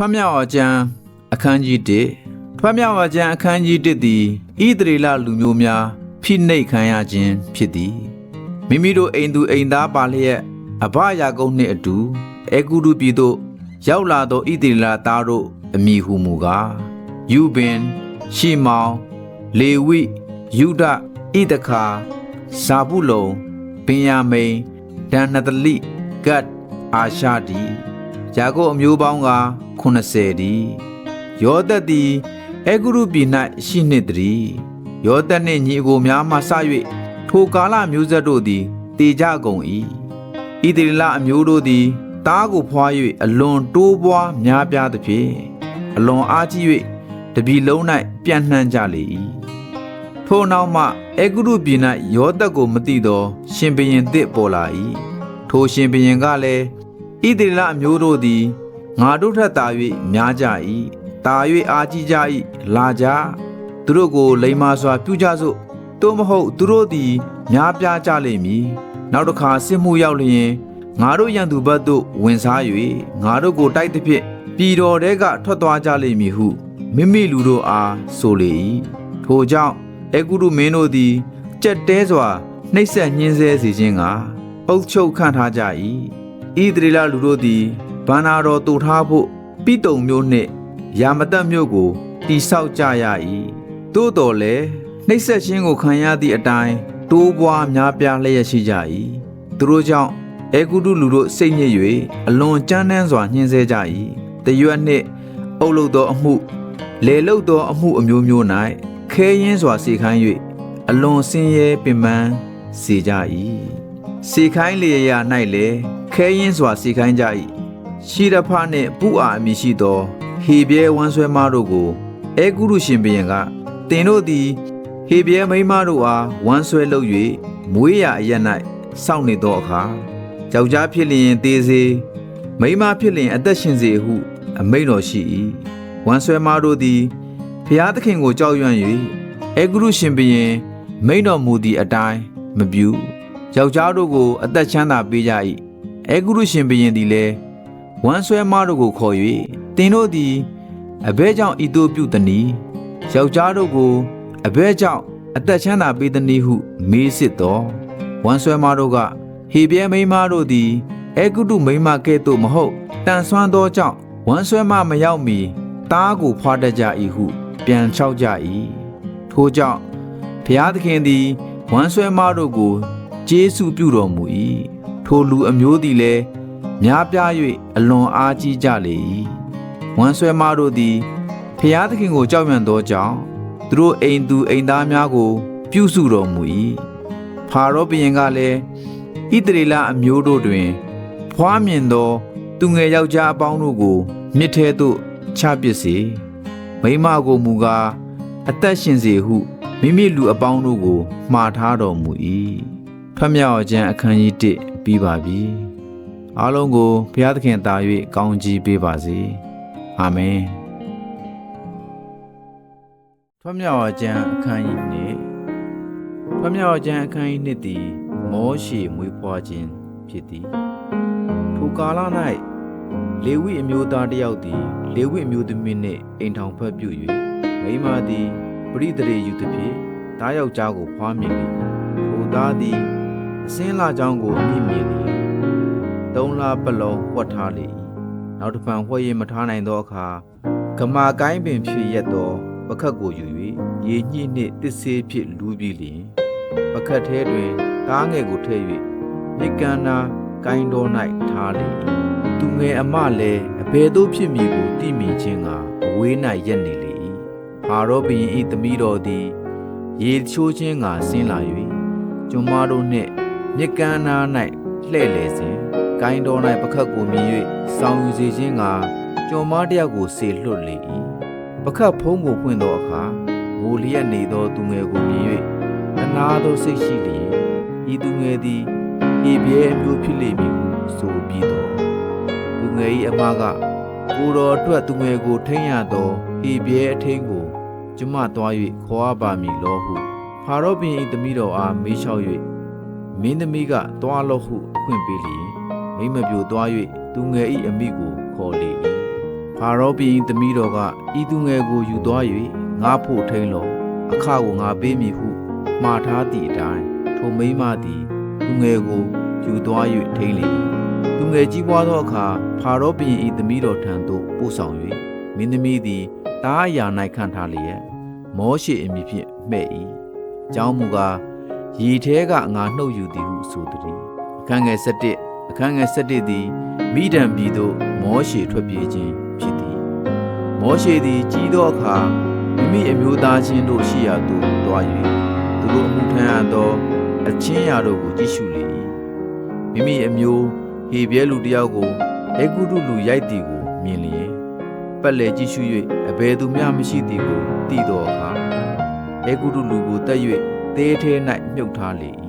ထွတ်မြောက်အကျမ်းအခန်းကြီး1ထွတ်မြောက်အကျမ်းအခန်းကြီး1သည်ဣသရေလလူမျိုးများဖိနှိပ်ခံရခြင်းဖြစ်သည်မိမိတို့အိမ်သူအိမ်သားပါလျက်အဘရာကုန်းနှင့်အတူအေဂုရုပြည်သို့ရောက်လာသောဣသရေလသားတို့အမိဟုမူကားယူဘင်ရှီမောင်လေဝိယုဒဣဒခါဇာဘူးလုံဗင်ယာမိန်ဒန်နတလိဂတ်အာရှာဒီ ယာကုပ်အမျိုးပေါင်းက80ဒီယောသက်သည်အေဂုရုပြည်၌ရှိနှင့်တည်းယောသက်နှင့်ညီအကိုများမှစ၍ထိုကာလမျိုးဆက်တို့သည်တေကြကုန်၏ဣသရေလအမျိုးတို့သည်တားကိုဖွာ၍အလွန်တိုးပွားများပြားသဖြင့်အလွန်အားကြီး၍တပြီလုံး၌ပြန့်နှံ့ကြလေ၏ထိုနောက်မှအေဂုရုပြည်၌ယောသက်ကိုမသိသော ရှင်ဘရင်သစ်ပေါ်လာ၏ထိုရှင်ဘရင်ကလည်း ဣသရေလအမျိုးတို့သည်ငါတို့ထက်သာ၍များကြ၏တာ၍အားကြီးကြ၏လာကြသူတို့ကိုလိမ္မာစွာပြုကြစို့သို့မဟုတ်သူတို့သည်များပြားကြလိမ့်မည်နောက်တစ်ခါစစ်မှုရောက်လျင်ငါတို့ရန်သူဘက်သို့ဝင်စား၍ငါတို့ကိုတိုက်သဖြင့်ပြည်တော်တဲကထွက်သွားကြလိမ့်မည်ဟုမိမိလူတို့အားဆိုလေ၏ထိုကြောင့်အေဂုရုမင်းတို့သည်ကြက်တဲစွာနှိပ်စက်ညှင်းဆဲစေခြင်းကအုပ်ချုပ်ခန့်ထားကြ၏ ဣသရေလလူတို့သည်ဗန္နာတော်တူထားဖို့ပိတုံမျိုးနှင့်ယာမတက်မျိုးကိုတိဆောက်ကြရ၏သို့တော်လည်းနှိပ်စက်ခြင်းကိုခံရသည့်အတိုင်းတိုးပွားများပြားလျက်ရှိကြ၏သူတို့ကြောင့်အေဂုတုလူတို့စိတ်ညစ်၍အလွန်ကြမ်းတမ်းစွာညှင်းဆဲကြ၏တရွတ်နှင့်အုပ်လုပ်သောအမှုလေလုတ်သောအမှုအမျိုးမျိုး၌ခဲယင်းစွာစေခိုင်း၍အလွန်ဆင်းရဲပင်ပန်းစေကြ၏စေခိုင်းလေရာ၌လည်း ခဲယင်းစွာစေခိုင်းကြ၏ရှိရဖနှင့်ပူအာအမည်ရှိသောဟေပြဲဝမ်းဆွဲမတို့ကိုအေဂုရုရှင်ဘုရင်ကတင်တို့သည်ဟေပြဲမိန်းမတို့အားဝမ်းဆွဲလုပ်၍မွေးရာအရ၌စောင့်နေသောအခါယောက်ျားဖြစ်လျင်သေးစေမိန်းမဖြစ်လျင်အသက်ရှင်စေဟု အမိန့်တော်ရှိ၏ဝမ်းဆွဲမတို့သည်ဖျားသခင်ကိုကြောက်ရွံ့၍အေဂုရုရှင်ဘုရင်မိန့်တော်မူသည့်အတိုင်းမပြုယောက်ျားတို့ကို အသက်ချမ်းသာပေးကြ၏ အေဂုရုရှင်ဘုရင်သည်လည်းဝမ်းဆွဲမတို့ကိုခေါ်၍တင်တို့သည်အဘဲကြောင့်ဤသို့ပြုသည်နီယောက်ျားတို့ကိုအဘဲကြောင့်အသက်ချမ်းသာပေးသည်နီဟု မေးစစ်တော်ဝမ်းဆွဲမတို့ကဟေပြဲမိန်းမတို့သည်အေဂုတုမိန်းမကဲ့သို့မဟုတ်တန်ဆွမ်းသောကြောင့်ဝမ်းဆွဲမမရောက်မီတားကိုဖွာတတ်ကြ၏ဟုပြန်လျှောက်ကြ၏ထို့ကြောင့်ဘုရားသခင်သည်ဝမ်းဆွဲမတို့ကိုကျေးဇူးပြုတော်မူ၏ ထိုလူအမျိုးသည်လည်းများပြား၍အလွန်အားကြီးကြလေ၏ဝမ်းဆွဲမတို့သည်ဖျားသခင်ကိုကြောက်ရွံ့သောကြောင့်သူတို့အိမ်သူအိမ်သားများကို ပြုစုတော်မူ၏ဖာရောဘုရင်ကလည်းဣတရေလအမျိုးတို့တွင် ဖွားမြင်သော သူငယ်ယောက်ျားအပေါင်းတို့ကိုမြစ်ထဲသို့ချပစ်စေမိမကိုမူကားအသက်ရှင်စေဟုမိမိလူအပေါင်းတို့ကိုမှားထားတော်မူ၏ဖတ်မြောက်ခြင်းအခန်းကြီး1ပြီးပါပြီအားလုံးကိုဘုရားသခင်တာ၍ကောင်းချီးပေးပါစေအာမင်ဖတ်မြောက်ခြင်းအခန်းကြီး1ဖတ်မြောက်ခြင်းအခန်းကြီး1သည်မောရှေမွေးဖွားခြင်းဖြစ်သည်ထိုကာလ၌လေဝိအမျိုးသားတစ်ယောက်သည်လေဝိအမျိုးသမီးနှင့်အိမ်ထောင်ဖက်ပြု၍မိန်းမသည်ပရိသေရေယူသည်ဖြင့်တားယောက်ျားကိုဖွားမြင်၏ထိုသားသည် အစင်းလာကြောင်းကိုအမိမြင်၏သုံးလပတ်လုံးဝတ်ထားလေ၏နောက်တစ်ဖန်ဝှက်ရမထားနိုင်သောအခါဂမာကိုင်းပင်ဖြစ်ရက်သောပခတ်ကိုယူ၍ရေညှိနှင့်တစ်ဆေးဖြင့်လူးပြီးလျင်ပခတ်ထဲတွင်တားငယ်ကိုထည့်၍မြေကန္နာကိုင်းတော်၌ထားလေ၏သူငယ်အမလည်းအဘယ်သို့ဖြစ်မည်ကိုသိမြင်ခြင်းကအဝေး၌ရက်နေလေ၏ဟာရောဘုရင်၏သမီးတော်သည် ရေချိုးခြင်းကဆင်းလာ၍ကျွန်မတို့နှင့် မြေကန္နာ၌လှဲ့လေစဉ်ကိုင်းတော်၌ပခတ်ကိုမြင်၍ဆောင်းယူစေခြင်းကကျွန်မတယောက်ကိုဆေလွတ်လေ၏ပခတ်ဖုံးကိုဖွင့်သောအခါငိုလျက်နေသောသူငယ်ကိုမြင်၍အနာသောစိတ်ရှိလျင်ဤသူငယ်သည်ဤပြဲအမျိုးဖြစ်လိမ့်မည်ဟုဆိုပြီးတော့သူငယ်၏အမကကိုတော်အတွက်သူငယ်ကိုထိမ့်ရသောဤပြဲအထင်းကို ကျမသွား၍ခေါ်ရပါမည်လောဟုဖာရောဘင်၏သမီးတော်အားမေးလျှောက်၍ မင်းသမီးကသွားလော့ဟုအခွင့်ပေးလျင်မိမပြိုသွား၍သူငယ်၏အမိကိုခေါ်လေ၏ဖာရောဘုရင်သမီးတော်ကဤသူငယ်ကိုယူသွား၍ငါဖို့ထိန်လောအခကိုငါပေးမည်ဟုမှားထားသည့်အတိုင်းထိုမိန်းမသည်သူငယ်ကိုယူသွား၍ထိန်လေ၏သူငယ်ကြီးပွားသောအခါဖာရောဘုရင်၏သမီးတော်ထံသို့ပို့ဆောင်၍မင်းသမီးသည်တားအရာ၌ခံထားလျက်မောရှေအမည်ဖြင့်မှဲ့၏အကြောင်းမူကား ရေထဲကငါနှုတ်ယူသည်ဟုဆိုသည်အခန်းငယ်7အခန်းငယ်7သည်မိဒံပြည်သို့မောရှေထွက်ပြေးခြင်းဖြစ်သည်မောရှေသည်ကြီးသောအခါမိမိအမျိုးသားချင်းတို့ရှိရာသို့တွား၍သူတို့အမှုထမ်းရသောအချင်းရာတို့ကိုကြည့်ရှုလေ၏မိမိအမျိုးဟေဘဲလူတစ်ယောက်ကိုအေဂုတုလူရိုက်သည်ကိုမြင်လျင်ပတ်လည်ကြည့်ရှု၍အဘယ်သူမျှမရှိသည်ကိုသိသောအခါအေဂုတုလူကိုတက်၍ တေးထဲ၌မြုပ်ထားလေ၏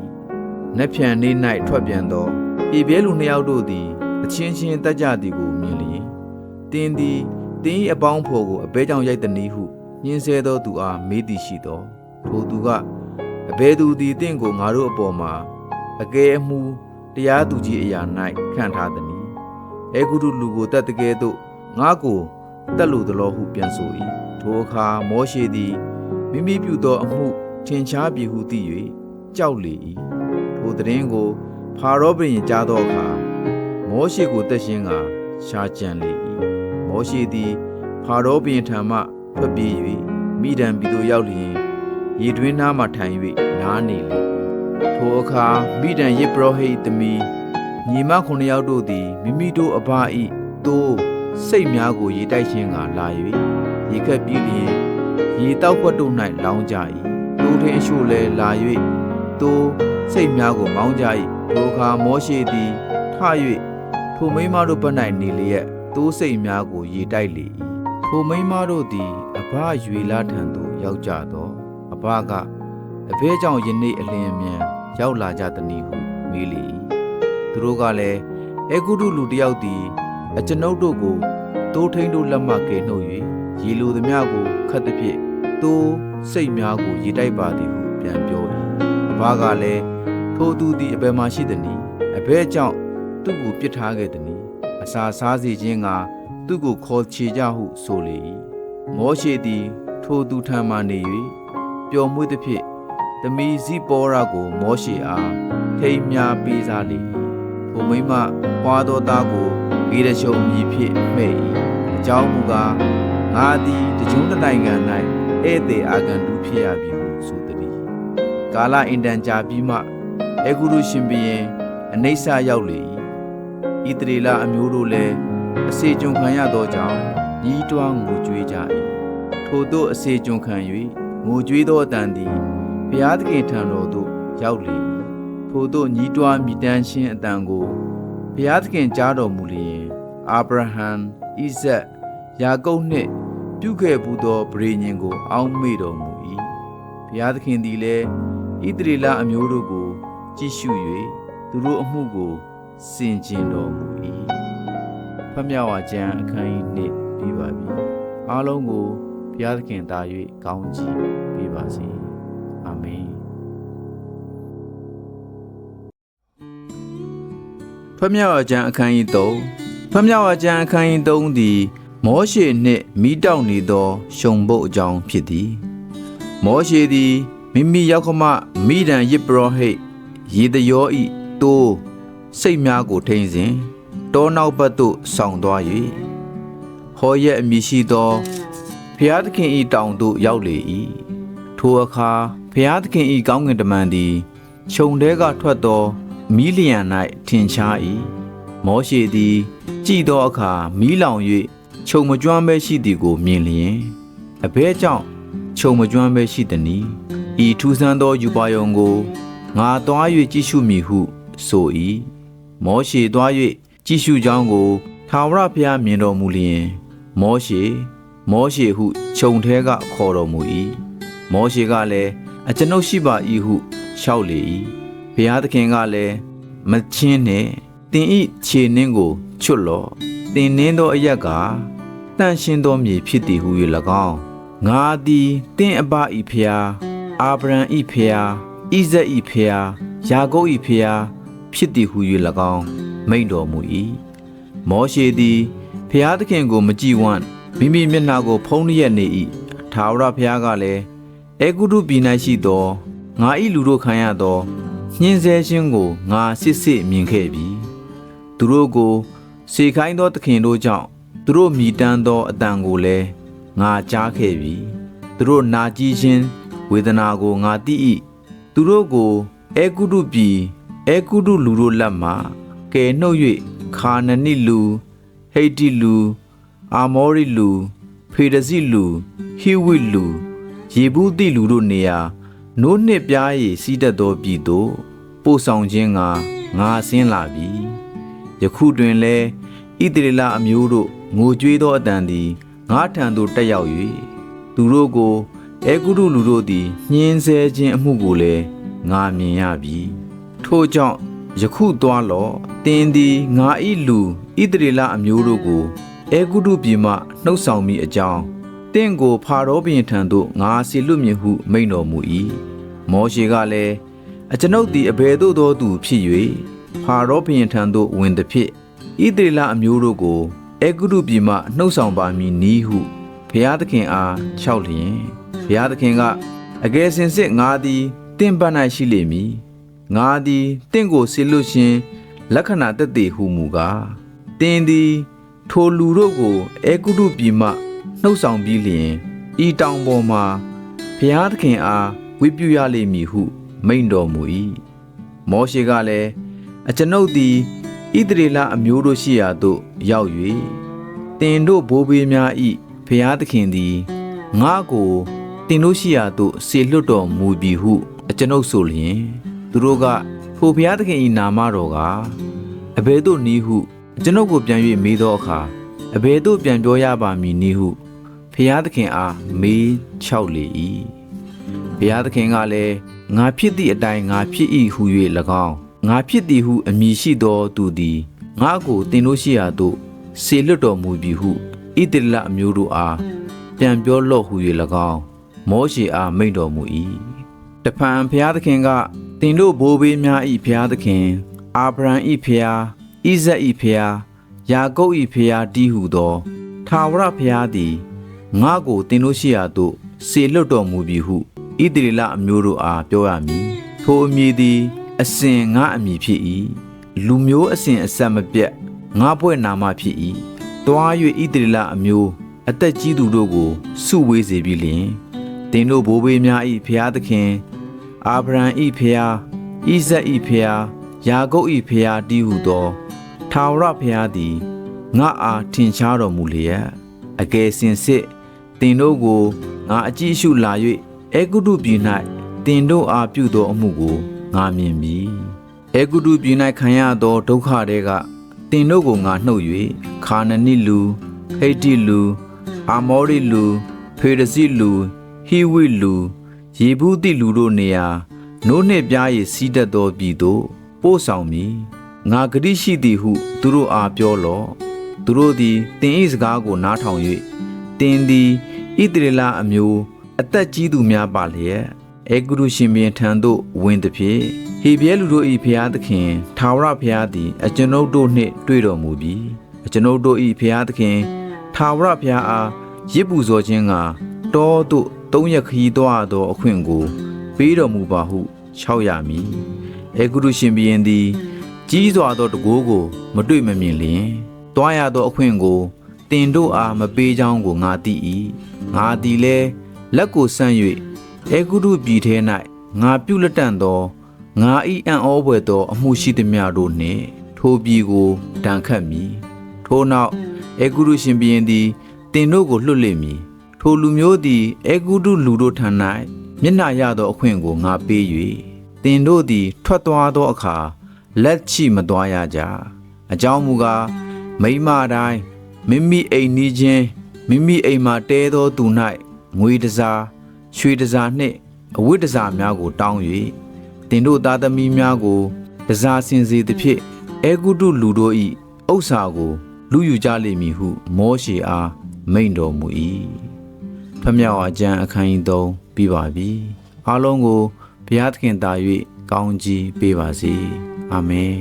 နက်ဖြန်နေ့၌ထွက်ပြန်သောဟေဘဲလူနှစ်ယောက်တို့သည် အချင်းချင်းတက်ကြသည်ကိုမြင်လျင်တင်းသည်တင်း၏အပေါင်းဖော်ကိုအဘဲကြောင့်ရိုက်သည်နည်းဟုညင်းဆဲသောသူအားမေးသည်ရှိသောထိုသူကအဘဲသူသည်တင့်ကိုငါတို့အပေါ်မှာအကဲအမှုတရားသူကြီးအရာ၌ခံထားသည်နည်းအေဂုတုလူကိုတတ်တကယ်သို့ငါကိုတတ်လို့သလိုဟုပြန်ဆို၏ထိုအခါမောရှေသည်မိမိပြုသောအမှု ထင်ရှားပြီဟုသိ၍ကြောက်လေ၏ထိုသတင်းကို ဖာရောဘုရင်ကြားသောအခါမောရှေကိုတက်ရှင်းကရှားကြံလေ၏မောရှေသည် ဖာရောဘုရင်ထံမှထွက်ပြေး၍မိဒံပြည်သို့ရောက်လျင်ရေတွင်းနားမှထိုင်၍နားနေလေ၏ထိုအခါမိဒံယေဘရဟိတ်သမီးညီမခုနှစ်ယောက်တို့သည်မိမိတို့အဘ၏သိုးစိတ်များကိုရေတိုက်ခြင်းကလာ၍ရေခက်ပြီးလျင်ရေတောက်ခွက်တို့၌လောင်းကြ၏ တိုးထင်းအရှို့လဲလာ၍သိုးစိတ်များကိုမောင်းကြ၏ထိုအခါမောရှေသည်ထ၍ထိုမိန်းမတို့ဘက်၌နေလျက်သိုးစိတ်များကိုရေတိုက်လေ၏ထိုမိန်းမတို့သည်အဘရွေလာထံသို့ရောက်ကြသောအဘကအဘဲကြောင့်ယနေ့အလင်းအမြန်ရောက်လာကြသည်နည်းဟုမေးလေ၏သူတို့ကလည်းအေဂုတုလူတစ်ယောက်သည်အကျွန်ုပ်တို့ကိုတိုးထိန်တို့လက်မှကယ်နှုတ်၍ရေလိုသည်များကိုခတ်သည်ဖြင့်သိုး စိတ်များကိုရေတိုက်ပါသည်ဟုပြန်ပြော၏အဘကလည်းထိုသူသည်အဘယ်မှရှိသည်နည်းအဘဲကြောင့်သူ့ကိုပြစ်ထားခဲ့သည်နည်းအစာစားစေခြင်းကသူ့ကိုခေါ်ချေကြဟုဆိုလေ၏မောရှေသည် ထိုသူထံမှနေ၍ပျော်မွေ့သည်ဖြင့်သမီးဇိပေါရာကို မောရှေအားထိမ်းမြားပေးစားလေ၏ထိုမိန်းမပွားသောသားကိုဂေရရှုံမြည်ဖြင့်မှဲ့၏အကြောင်းမူကားငါသည်တကြုံတစ်နိုင်ငံ၌ ဧည့်သည်အာဂန္တုဖြစ်ရပြီဟုဆိုသည်ကာလအင်တန်ကြာပြီးမှအေဂုရုရှင်ဘုရင်အနိစ္စရောက်လေ၏ဣသရေလအမျိုးတို့လည်းအစေကျွန်ခံရသောကြောင့်ညီးတွားငိုကြွေးကြ၏ထို့သောအစေကျွန်ခံ၍ငိုကြွေးသောအတန်သည်ဘုရားသခင်ထံတော်သို့ရောက်လေ၏ထို့သောညီးတွားမြည်တမ်းခြင်းအတန်ကိုဘုရားသခင်ကြားတော်မူလျင်အာဗြဟံဣဇက်ယာကုပ်နှင့် ပြုခဲ့ဘူးသောဗြေညင်ကို အောက်မေ့တော်မူ၏ဘုရားသခင်သည်လည်းဣသရေလအမျိုးတို့ကို ကြည့်ရှု၍သူတို့အမှုကိုစင်ကြင်တော်မူ၏ဖတ်မြောက်ဝါကျမ်းအခန်းကြီး1ပြီးပါပြီအားလုံးကိုဘုရားသခင်သား၍ကောင်းချီးပေးပါစေအာမင်ဖတ်မြောက်ဝါကျမ်းအခန်းကြီး3ဖတ်မြောက်ဝါကျမ်းအခန်းကြီး3သည် မောရှေနှင့်မိတောက်နေသောရှုံပုတ်အကြောင်းဖြစ်သည် မောရှေသည်မိမိရောက်ခမမိဒံယစ်ပရောဟိတ်ရေတရောဤတိုးစိတ်များကိုထိန်စဉ်တောနောက်ဘက်သို့ဆောင်းသွား၍ဟောရက်အမည်ရှိသောဖျားသခင်ဤတောင်သို့ရောက်လေ၏ထိုအခါဖျားသခင်ဤကောင်းကင်တမန်သည်ခြုံတဲကထွက်သောမီးလျံ၌ထင်ရှား၏မောရှေသည် ကြည်သောအခါမီးလောင်၍ ခြုံမကျွမ်းပဲရှိသည်ကိုမြင်လျင်အဘဲကြောင့်ခြုံမကျွမ်းပဲရှိသည်။ဤထူးဆန်းသောယူပါယုံကိုငါသွား၍ကြည့်ရှုမည်ဟုဆို၏မောရှေသွား၍ကြည့်ရှုကြောင်းကိုထာဝရဘုရားမြင်တော်မူလျင် မောရှေမောရှေဟုခြုံထဲကခေါ်တော်မူ၏မောရှေကလည်းအကျွန်ုပ်ရှိပါ၏ဟုလျှောက်လေ၏ဘုရားသခင်ကလည်းမချင်းနဲ့တင်ဤခြေနှင်းကိုချွတ်လော့တင်နှင်းသောအရက်က တန့်ရှင်းသောမြေဖြစ်သည်ဟု၍၎င်းငါသည်တင့်အဘဤဖျားအာဗြံဤဖျားဣဇက်ဤဖျားယာကုပ်ဤဖျားဖြစ်သည်ဟု၍၎င်းမိန့်တော်မူ၏မောရှေသည်ဖျားသခင်ကိုမကြည်ဝမ်းမိမိမျက်နှာကို ဖုံးလျက်နေ၏ထာဝရဘုရားကလည်းအေဂုတုပြည်၌ရှိသောငါ၏လူတို့ခံရသောညှင်းဆဲခြင်းကိုငါစစ်စစ်မြင်ခဲ့ပြီသူတို့ကိုစေခိုင်းသောသခင်တို့ကြောင့် သူတို့မြည်တမ်းသောအတန်ကိုလည်းငါကြားခဲ့ပြီသူတို့နာကြည်ခြင်းဝေဒနာကိုငါသိ၏သူတို့ကိုအေဂုတုပြည်အေဂုတုလူတို့လက်မှကယ်နှုတ်၍ခါနနိလူဟိတ်တိလူ အာမောရိလူဖေဒစီလူဟိဝိလူယေဘူးတိလူတို့နေရာနိုးနှစ်ပြားရည်စီးတတ်သောပြည်သို့ပို့ဆောင်ခြင်းကငါဆင်းလာပြီယခုတွင်လဲဣသရေလအမျိုးတို့ ငိုကြွေးသောအတန်သည်ငါထံသို့တက်ရောက်၍သူတို့ကိုအေဂုရုလူတို့သည်ညှင်းဆဲခြင်းအမှုကိုလည်းငါမြင်ရပြီထို့ကြောင့်ယခုသွားလော့တင်းသည်ငါဤလူဣသရေလအမျိုးတို့ကိုအေဂုရုပြည်မှနှုတ်ဆောင်မိအကြောင်းတင့်ကိုဖာရောဘုရင်ထံသို့ငါဆီလွတ်မြင့်ဟုမိန့်တော်မူ၏မောရှေကလည်းအကျွန်ုပ်သည်အဘယ်သို့သောသူဖြစ်၍ဖာရောဘုရင်ထံသို့ဝင်သည်ဖြစ်ဣသရေလအမျိုးတို့ကို အေဂုရုပြည်မှနှုတ်ဆောင်ပါမည်နီးဟုဘုရားသခင်အားလျှောက်လျင်ဘုရားသခင်ကအကယ်စင်စစ်ငါသည်တင့်ပတ်၌ရှိလိမ့်မည်ငါသည်တင့်ကိုဆီလွတ်ခြင်းလက္ခဏာတက်တည်ဟုမူကားတင်းသည်ထိုလူတို့ကိုအေဂုတုပြည်မှနှုတ်ဆောင်ပြီးလျင်ဤတောင်ပေါ်မှာဘုရားသခင်အားဝိပြုရလိမ့်မည်ဟု မိန့်တော်မူ၏မောရှေကလည်းအကျွန်ုပ်သည် ဣသရေလအမျိုးတို့ရှိရာသို့ရောက်၍တင်တို့ဘိုးဘေးများဤဘုရားသခင်သည်ငါ့ကိုတင်တို့ရှိရာသို့ဆေလွတ်တော်မူပြီဟုအကျွန်ုပ်ဆိုလျင်သူတို့ကထိုဘုရားသခင်၏နာမတော်ကအဘယ်သို့နည်းဟုကျွန်ုပ်ကိုပြန်၍မေးသောအခါအဘယ်သို့ပြန်ပြောရပါမည်နည်းဟုဖျားသခင်အားမေးလျှောက်လေ၏ဖျားသခင်ကလည်းငါဖြစ်သည့်အတိုင်းငါဖြစ်၏ဟု၍၎င်း ငါဖြစ်သည်ဟုအမည်ရှိသောသူသည်ငါကိုတင်လို့ရှိရာသို့ဆေလွတ်တော်မူပြီဟုဣတရလအမျိုးတို့အားပြန်ပြောလော့ဟု၍၎င်းမောရှေအားမိန့်တော်မူ၏တဖန်ဖျားသခင်ကတင်တို့ဘိုးဘေးများ၏ဖျားသခင်အာဗြဟံ၏ဖျားဣဇက်၏ဖျားယာကုပ်၏ဖျားတီးဟုသောထာဝရဖျားသည်ငါကိုတင်လို့ရှိရာသို့စေလွတ်တော်မူပြီဟုဣသရေလအမျိုးတို့အားပြောရမည်ထိုအမည်သည် အစဉ်ငါအမည်ဖြစ်၏လူမျိုးအစဉ်အဆက်မပြတ်ငါဖွဲ့နာမဖြစ်၏တွား၍ဣသရေလအမျိုး အသက်ကြီးသူတို့ကိုစုဝေးစေပြီလျှင်တင်တို့ဘိုးဘေးများ၏ဖျားသခင်အာဗြဟံ၏ဖျားဣဇက်၏ဖျားယာကုပ်၏ဖျားတီးဟုသောထာဝရဘုရားသည်ငါအားထင်ရှားတော်မူလျက်အကယ်စင်စစ်တင်တို့ကိုငါအကြည့်ရှုလာ၍အေဂုတုပြည်၌တင်တို့အားပြုသောအမှုကို ငါမြင်ပြီအေဂုတုပြည်၌ခံရသောဒုက္ခတွေကတင်တို့ကိုငါနှုတ်၍ခါနနိလူဟိတ်တိလူ အာမောရိလူ ဖေရစီလူဟိဝိလူ ယေဘူးတိလူတို့နေရာနိုးနှင့်ပြားရည်စီးတတ်သောပြည်သို့ပို့ဆောင်မည်ငါဂတိရှိသည်ဟု သူတို့အားပြောလော့သူတို့သည်တင်ဤစကားကိုနားထောင်၍တင်သည်ဣတရေလအမျိုး အသက်ကြီးသူများပါလျက် အေဂုရုရှင်ဘုရင်ထံသို့ဝင်သည်ဖြင့်ဟေဘရဲလူတို့၏ဖျားသခင်ထာဝရဘုရားသည်အကျွန်ုပ်တို့နှင့်တွေ့တော်မူပြီးအကျွန်ုပ်တို့၏ဖျားသခင်ထာဝရဘုရားအားရစ်ပူဇော်ခြင်းကတောသို့သုံးရခီးသွားသောအခွင့်ကို ပေးတော်မူပါဟုခြောက်ရမည်အေဂုရုရှင်ဘုရင်သည် ကြီးစွာသောတကိုးကို မတွေ့မမြင်လျင်တွားရသောအခွင့်ကိုတင်တို့အားမပေးကြောင်းကိုငါသိ၏ငါသည်လဲလက်ကိုဆန့်၍ အေဂုရုပြည်ထဲ၌ငါပြုလက်တန့်သောငါဤအံ့ဩဖွယ်သော အမှုရှိသည်များတို့နှင့် ထိုပြည်ကိုတန်ခတ်မည်ထိုနောက်အေဂုရုရှင်ဘုရင်သည်တင်တို့ကိုလွတ်လိမ့်မည်ထိုလူမျိုးသည်အေဂုရုလူတို့ထံ၌မျက်နှာရသောအခွင့်ကိုငါပေး၍တင်တို့သည် ထွက်သွားသောအခါလက်ချိမသွားရကြအကြောင်းမူကားမိမတိုင်းမိမိအိမ်နီးချင်းမိမိအိမ်မှာတဲသောသူ၌ငွေတစား ရွှေတစားနှင့်အဝတ်တစားများကို တောင်း၍တင်တို့သားသမီးများကိုတစားစင်စေသဖြင့်အေဂုတုလူတို့၏ဥစ္စာကို လူယူကြလိမ့်မည်ဟု မောရှေအားမိန့်တော်မူ၏ဖမြောက်အကျမ်းအခန်းကြီး3ပြီးပါပြီအားလုံးကိုဘုရားသခင်တာ၍ကောင်းကြီးပေးပါစေအာမင်